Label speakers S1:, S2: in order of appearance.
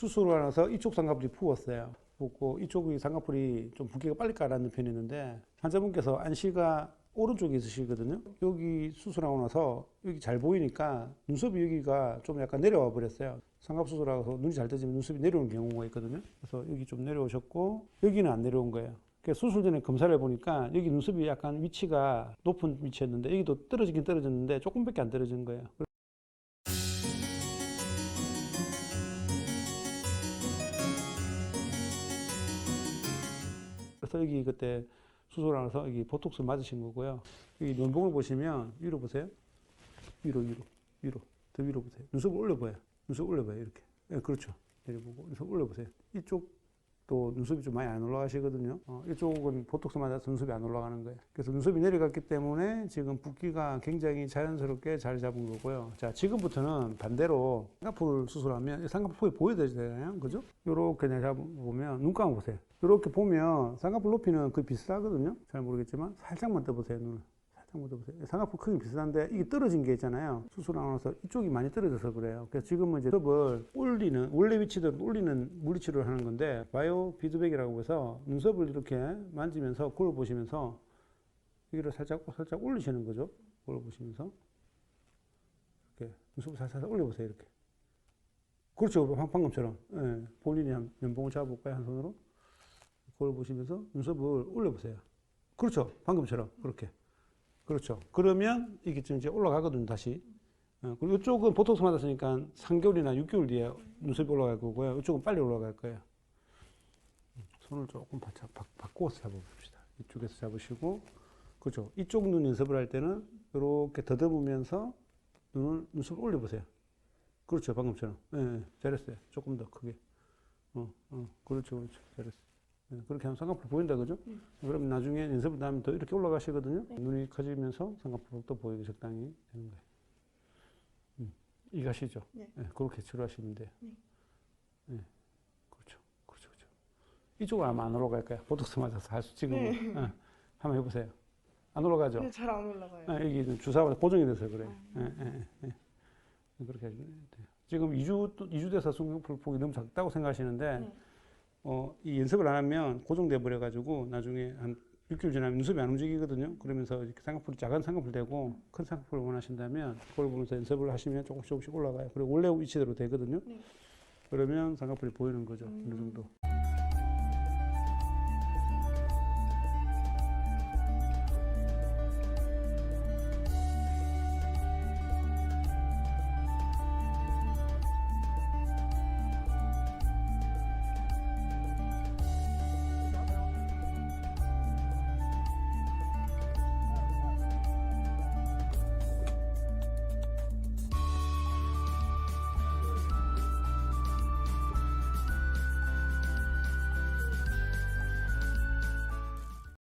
S1: 수술을 하면서 이쪽 쌍꺼풀이 부었어요. 부었고 이쪽이 쌍꺼풀이 좀 붓기가 빨리 가라앉는 편이었는데 환자분께서 안시가 오른쪽에 있으시거든요. 여기 수술하고 나서 여기 잘 보이니까 눈썹이 여기가 좀 약간 내려와 버렸어요. 쌍꺼풀 수술하고 눈이 잘 뜨지만 눈썹이 내려오는 경우가 있거든요. 그래서 여기 좀 내려오셨고 여기는 안 내려온 거예요. 그래서 수술 전에 검사를 해보니까 여기 눈썹이 약간 위치가 높은 위치였는데 여기도 떨어지긴 떨어졌는데 조금밖에 안 떨어진 거예요. 그래서 여기 그때 수술하면서 여기 보톡스 맞으신 거고요. 여기 면봉을 보시면 위로 보세요. 위로 위로 위로 더 위로 보세요. 눈썹을 올려봐요. 눈썹 올려 봐요 이렇게. 예, 그렇죠. 내려보고 눈썹 올려 보세요. 이쪽 도 눈썹이 좀 많이 안 올라가시거든요. 어, 이쪽은 보톡스 맞아서 눈썹이 안 올라가는 거예요. 그래서 눈썹이 내려갔기 때문에 지금 붓기가 굉장히 자연스럽게 자리 잡은 거고요. 자 지금부터는 반대로 쌍꺼풀 수술하면 이 쌍꺼풀이 보여야 되잖아요. 그죠? 요렇게 내가 보면 눈 감아 보세요. 이렇게 보면 쌍꺼풀 높이는 거의 비슷하거든요. 잘 모르겠지만 살짝만 떠보세요 눈을. 살짝만 떠보세요. 쌍꺼풀 크기 비슷한데 이게 떨어진 게 있잖아요. 수술하고 나서 이쪽이 많이 떨어져서 그래요. 그래서 지금은 이제 눈썹을 올리는 원래 위치대로 올리는 물리치료를 하는 건데 바이오 피드백이라고 해서 눈썹을 이렇게 만지면서 그걸 보시면서 여기를 살짝 살짝 올리시는 거죠. 그걸 보시면서 이렇게 눈썹을 살살 올려보세요. 이렇게. 그렇죠. 방- 방금처럼. 예. 본인이 한 면봉을 잡아볼까요? 한 손으로. 그걸 보시면서 눈썹을 올려보세요. 그렇죠. 방금처럼. 그렇게. 그렇죠. 그러면 이게 좀 이제 올라가거든요, 다시. 어, 그리고 이쪽은 보톡스 맞았으니까 3개월이나 6개월 뒤에 눈썹이 올라갈 거고요. 이쪽은 빨리 올라갈 거예요. 음, 손을 조금 바짝 바, 바꿔서 잡아봅시다. 이쪽에서 잡으시고, 그렇죠. 이쪽 눈 연습을 할 때는 이렇게 더듬으면서 눈을, 눈썹을 올려보세요. 그렇죠. 방금처럼. 예, 예, 잘했어요. 조금 더 크게. 어, 어, 그렇죠. 그렇죠. 잘했어요. 예, 그렇게 하면 쌍꺼풀 보인다, 그죠? 그럼 나중에 연습을 하면 더 이렇게 올라가시거든요. 눈이 커지면서 쌍꺼풀도 보이게 적당히 되는 거예요. 음, 이해가시죠?
S2: 네.
S1: 예, 그렇게 치료하시면 돼요.
S2: 네.
S1: 예, 그렇죠. 그렇죠. 그렇죠. 이쪽은 아마 안 올라갈 거야. 보톡스 맞아서 할 수, 지금은.
S2: 네.
S1: 예, 한번 해보세요. 안 올라가죠?
S2: 근데 잘안 올라가요.
S1: 아, 여기 주사가 고정이 돼서 그래. 예, 예, 예, 예. 그렇게 해주면 돼요. 지금 2주, 또 2주 돼서 쌍꺼풀 폭이 너무 작다고 생각하시는데,
S2: 네.
S1: 어, 이 연습을 안 하면 고정돼 버려 가지고 나중에 한 6개월 지나면 눈썹이 안 움직이거든요. 그러면서 이렇게 쌍꺼풀이 작은 쌍꺼풀 되고 큰 쌍꺼풀을 원하신다면 그걸 보면서 연습을 하시면 조금씩 조금씩 올라가요. 그리고 원래 위치대로 되거든요.
S2: 네.
S1: 그러면 쌍꺼풀이 보이는 거죠. 어느
S2: 음.
S1: 정도.